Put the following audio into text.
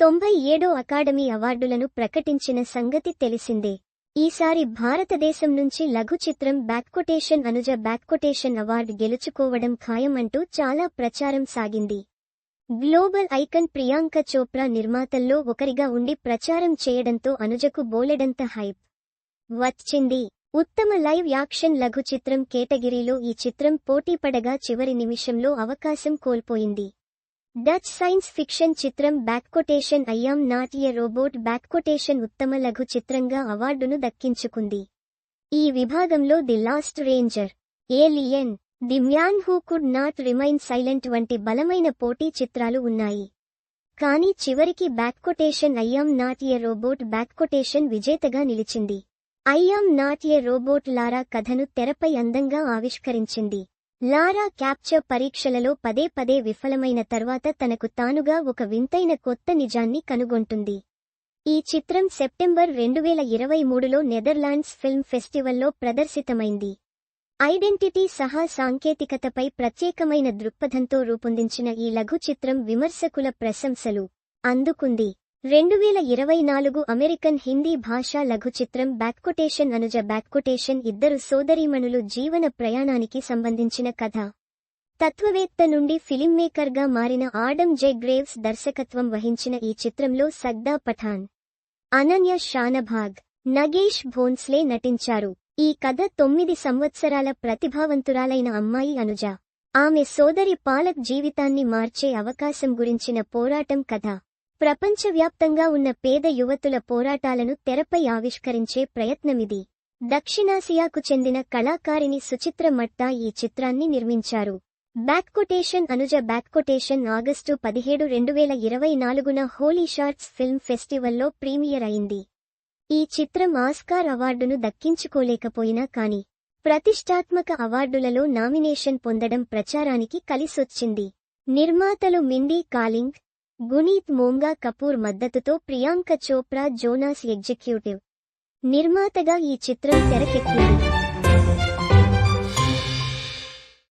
తొంభై ఏడో అకాడమీ అవార్డులను ప్రకటించిన సంగతి తెలిసిందే. ఈసారి భారతదేశం నుంచి లఘు చిత్రం బ్యాక్కొటేషన్ అనుజ బ్యాక్కొటేషన్ అవార్డు గెలుచుకోవడం ఖాయమంటూ చాలా ప్రచారం సాగింది. గ్లోబల్ ఐకన్ ప్రియాంక చోప్రా నిర్మాతల్లో ఒకరిగా ఉండి ప్రచారం చేయడంతో అనుజకు బోలెడంత హైప్ వచ్చింది. ఉత్తమ లైవ్ యాక్షన్ లఘు చిత్రం కేటగిరీలో ఈ చిత్రం పోటీపడగా చివరి నిమిషంలో అవకాశం కోల్పోయింది. డచ్ సైన్స్ ఫిక్షన్ చిత్రం బ్యాక్కొటేషన్ అయ్యాం నాట్ రోబోట్ రోబోట్ బ్యాక్కొటేషన్ ఉత్తమ లఘు చిత్రంగా అవార్డును దక్కించుకుంది ఈ విభాగంలో the last ranger alien the man who could not remain silent వంటి బలమైన పోటీ చిత్రాలు ఉన్నాయి. కానీ చివరికి బ్యాక్కొటేషన్ అయ్యాం నాట్ రోబోట్ రోబోట్ బ్యాక్కొటేషన్ విజేతగా నిలిచింది. అయ్యాం నాట్ ఏ రోబోట్ లారా కథను తెరపై అందంగా ఆవిష్కరించింది. లారా క్యాప్చర్ పరీక్షలలో పదే పదే విఫలమైన తర్వాత తనకు తానుగా ఒక వింతైన కొత్త నిజాన్ని కనుగొంటుంది. ఈ చిత్రం సెప్టెంబర్ రెండు వేల ఇరవై మూడులో నెదర్లాండ్స్ ఫిల్మ్ ఫెస్టివల్లో ప్రదర్శితమైంది. ఐడెంటిటీ సహా సాంకేతికతపై ప్రత్యేకమైన దృక్పథంతో రూపొందించిన ఈ లఘు చిత్రం విమర్శకుల ప్రశంసలు. అందుకుంది. రెండు వేల ఇరవై నాలుగు అమెరికన్ హిందీ భాషా లఘు చిత్రం బ్యాక్కొటేషన్ అనుజ బ్యాక్కొటేషన్ ఇద్దరు సోదరీమణులు జీవన ప్రయాణానికి సంబంధించిన కథ. తత్వవేత్త నుండి ఫిలిం మేకర్గా మారిన ఆడమ్ జె గ్రేవ్స్ దర్శకత్వం వహించిన ఈ చిత్రంలో సగ్దా పఠాన్ అనన్య షానభాగ్ నగేష్ భోన్స్లే నటించారు. ఈ కథ తొమ్మిది సంవత్సరాల ప్రతిభావంతురాలైన అమ్మాయి అనుజ. ఆమె సోదరి పాలక్ జీవితాన్ని మార్చే అవకాశం గురించిన పోరాటం కథ. ప్రపంచవ్యాప్తంగా ఉన్న పేద యువతుల పోరాటాలను తెరపై ఆవిష్కరించే ప్రయత్నమిది. దక్షిణాసియాకు చెందిన కళాకారిణి సుచిత్ర మట్టా ఈ చిత్రాన్ని నిర్మించారు. బ్యాక్కొటేషన్ అనుజ బ్యాక్కొటేషన్ ఆగస్టు పదిహేడు రెండు వేల ఇరవై నాలుగున హోలీ షార్ట్స్ ఫిల్మ్ ఫెస్టివల్లో ప్రీమియర్ అయింది. ఈ చిత్రం ఆస్కార్ అవార్డును దక్కించుకోలేకపోయినా కాని ప్రతిష్టాత్మక అవార్డులలో నామినేషన్ పొందడం ప్రచారానికి కలిసొచ్చింది. నిర్మాతలు మిండీ కాలింగ్ గునీత్ మోంగా కపూర్ మద్దతుతో ప్రియాంక చోప్రా జోనాస్ ఎగ్జిక్యూటివ్ నిర్మాతగా ఈ చిత్రం తెరకెక్కింది.